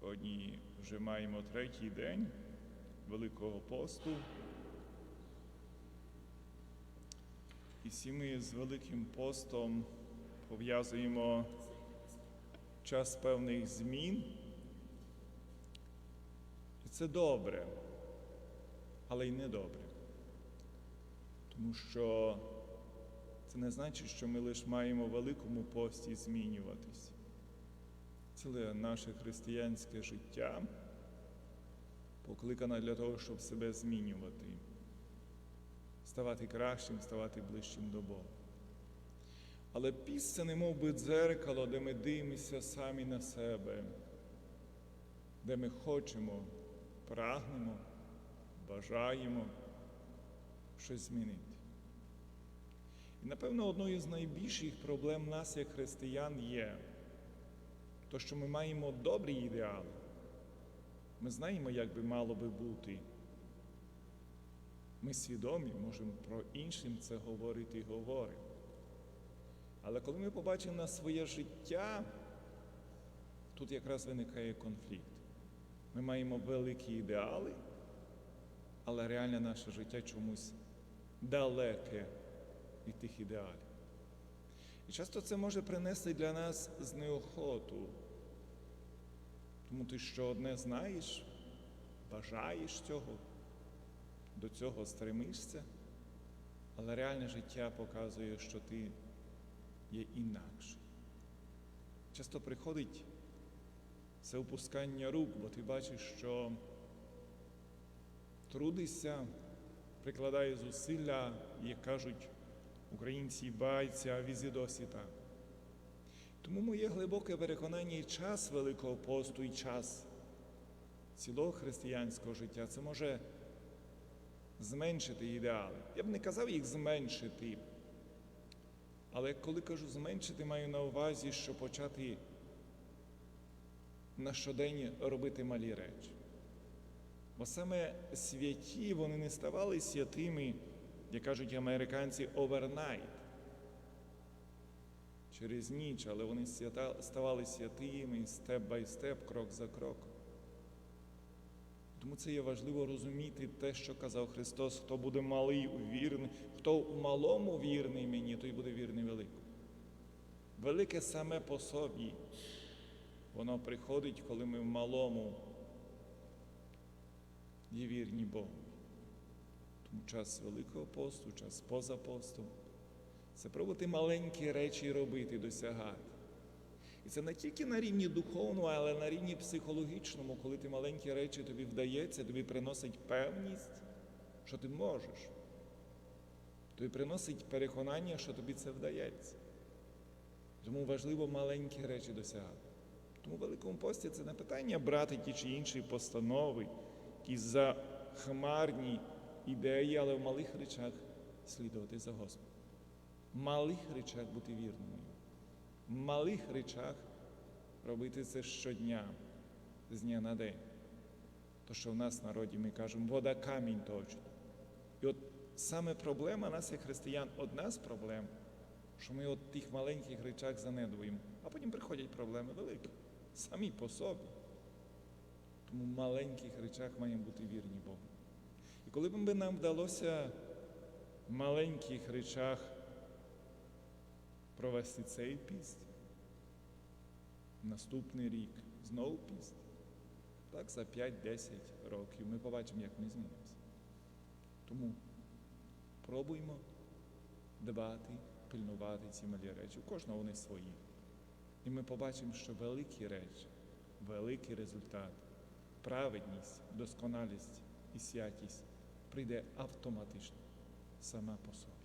Сьогодні вже маємо третій день Великого посту. І всі ми з Великим постом пов'язуємо час певних змін. І це добре, але й не добре. Тому що це не значить, що ми лише маємо в великому пості змінюватись. Ціле наше християнське життя покликане для того, щоб себе змінювати, ставати кращим, ставати ближчим до Бога. Але піс не мов би дзеркало, де ми дивимося самі на себе, де ми хочемо, прагнемо, бажаємо щось змінити. І, напевно, одною з найбільших проблем нас, як християн, є то, що ми маємо добрі ідеали. Ми знаємо, як би мало би бути. Ми свідомі, можемо про іншим це говорити і говоримо. Але коли ми побачимо на своє життя, тут якраз виникає конфлікт. Ми маємо великі ідеали, але реальне наше життя чомусь далеке від тих ідеалів. І часто це може принести для нас знеохоту, тому ти що одне знаєш, бажаєш цього, до цього стремишся, але реальне життя показує, що ти є інакше. Часто приходить це опускання рук, бо ти бачиш, що трудишся, прикладає зусилля, як кажуть українці байця, так. Тому моє глибоке переконання і час Великого посту, і час цілого християнського життя це може зменшити ідеали. Я б не казав їх зменшити. Але коли кажу зменшити, маю на увазі, що почати на щодень робити малі речі. Бо саме святі вони не ставали святими, як кажуть американці, овернайт. Через ніч, але вони ставали святими степ бай степ, крок за кроком. Тому це є важливо розуміти те, що казав Христос, хто буде малий вірний, хто в малому вірний мені, той буде вірний великому. Велике саме по собі, воно приходить, коли ми в малому є вірні Богу. Тому час Великого посту, час поза постом це пробувати маленькі речі робити, досягати. І це не тільки на рівні духовному, але на рівні психологічному, коли ти маленькі речі тобі вдається, тобі приносить певність, що ти можеш. Тобі приносить переконання, що тобі це вдається. Тому важливо маленькі речі досягати. Тому в Великому пості це не питання брати ті чи інші постанови, якісь захмарні ідеї, але в малих речах слідувати за Господом. Малих речах бути вірними. В малих речах робити це щодня, з дня на день. То, що в нас в народі ми кажемо, вода камінь точить. І от саме проблема нас, як християн, одна з проблем, що ми от тих маленьких речах занедуємо, а потім приходять проблеми великі, самі по собі. Тому в маленьких речах маємо бути вірні Богу. І коли б нам вдалося в маленьких речах провести цей піст, наступний рік знову піст, так за 5-10 років ми побачимо, як ми змінимося. Тому пробуймо дбати, пильнувати ці малі речі. У кожного вони свої. І ми побачимо, що великі речі, великий результат, праведність, досконалість і святість прийде автоматично сама по собі.